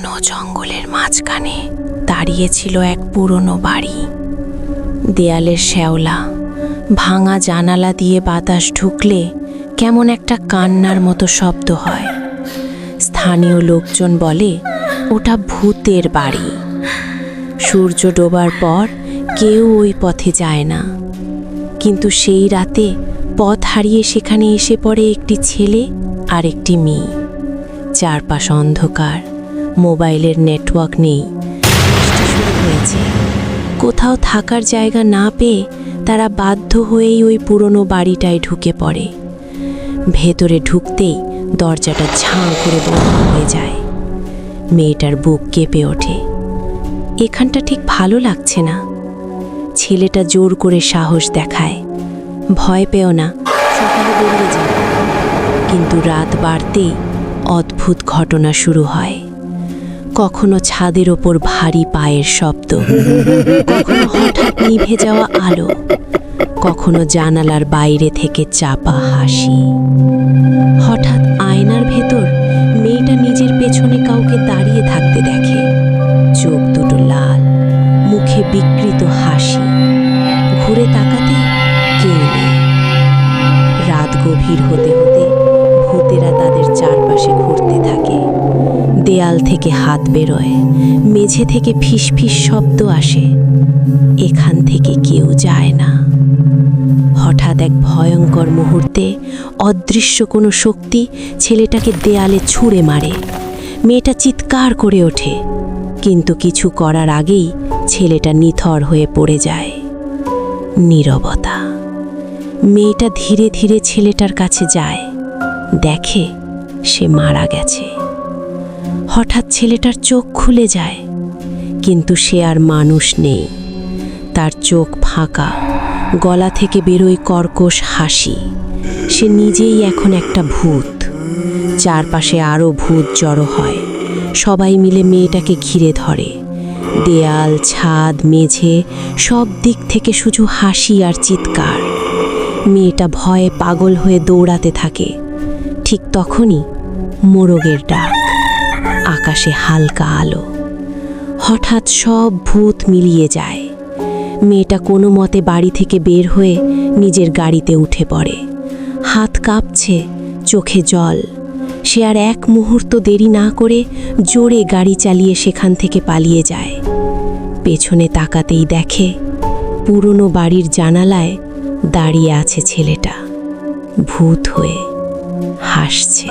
ঘন জঙ্গলের মাঝখানে দাঁড়িয়ে ছিল এক পুরনো বাড়ি। দেয়ালের শ্যাওলা, ভাঙা জানালা দিয়ে বাতাস ঢুকলে কেমন একটা কান্নার মতো শব্দ হয়। স্থানীয় লোকজন বলে, ওটা ভূতের বাড়ি। সূর্য ডোবার পর কেউ ওই পথে যায় না। কিন্তু সেই রাতে পথ হারিয়ে সেখানে এসে পড়ে একটি ছেলে আর একটি মেয়ে। চারপাশ অন্ধকার মোবাইলের নেটওয়ার্ক নেই। শুরু হয়েছে। কোথাও থাকার জায়গা না পেয়ে তারা বাধ্য হয়েই ওই পুরনো বাড়িটায় ঢুকে পড়ে। ভেতরে ঢুকতেই দরজাটা ঝাঁ করে বন্ধ হয়ে যায়। মেয়েটার বুক কেঁপে ওঠে। এখানটা ঠিক ভালো লাগছে না। ছেলেটা জোর করে সাহস দেখায়। ভয় পেও না, সকালে বেরিয়ে যাবে কিন্তু রাত বাড়তেই অদ্ভুত ঘটনা শুরু হয়। কখনো ছাদের ওপর ভারী পায়ের শব্দ, কখনো হঠাৎ নিভে যাওয়া আলো, কখনো জানালার বাইরে থেকে চাপা হাসি। হঠাৎ আয়নার ভেতর মেয়েটা নিজের পেছনে কাউকে দাঁড়িয়ে থাকতে দেখে, চোখ দুটো লাল, মুখে বিকৃত হাসি। ঘুরে তাকাতে কেউ নেই। রাত গভীর হতে হতে ভূতেরা তাদের চারপাশে ঘুরতে থাকে। দেয়াল থেকে হাত বেরোয়। মেঝে থেকে ফিস ফিস শব্দ আসে। এখান থেকে কেউ যায় না। হঠাৎ এক ভয়ঙ্কর মুহূর্তে অদৃশ্য কোনো শক্তি ছেলেটাকে দেয়ালে ছুঁড়ে মারে। মেয়েটা চিৎকার করে ওঠে। কিন্তু কিছু করার আগেই ছেলেটা নিথর হয়ে পড়ে যায়। নীরবতা। মেয়েটা ধীরে ধীরে ছেলেটার কাছে যায়। দেখে সে মারা গেছে। হঠাৎ ছেলেটার চোখ খুলে যায়, কিন্তু সে আর মানুষ নেই। তার চোখ ফাঁকা, গলা থেকে বেরোয় কর্কশ হাসি। সে নিজেই এখন একটা ভূত। চারপাশে আরও ভূত জড়ো হয়। সবাই মিলে মেয়েটাকে ঘিরে ধরে। দেয়াল, ছাদ, মেঝে, সব দিক থেকে শুধু হাসি আর চিৎকার। মেয়েটা ভয়ে পাগল হয়ে দৌড়াতে থাকে। ঠিক তখনই মোরগের ডাক। আকাশে হালকা আলো। হঠাৎ সব ভূত মিলিয়ে যায়। মেয়েটা কোনো মতে বাড়ি থেকে বের হয়ে নিজের গাড়িতে উঠে পড়ে। হাত কাঁপছে, চোখে জল। সে আর এক মুহূর্ত দেরি না করে জোরে গাড়ি চালিয়ে সেখান থেকে পালিয়ে যায়। পেছনে তাকাতেই দেখে, পুরনো বাড়ির জানালায় দাঁড়িয়ে আছে ছেলেটা। ভূত হয়ে হাসছে।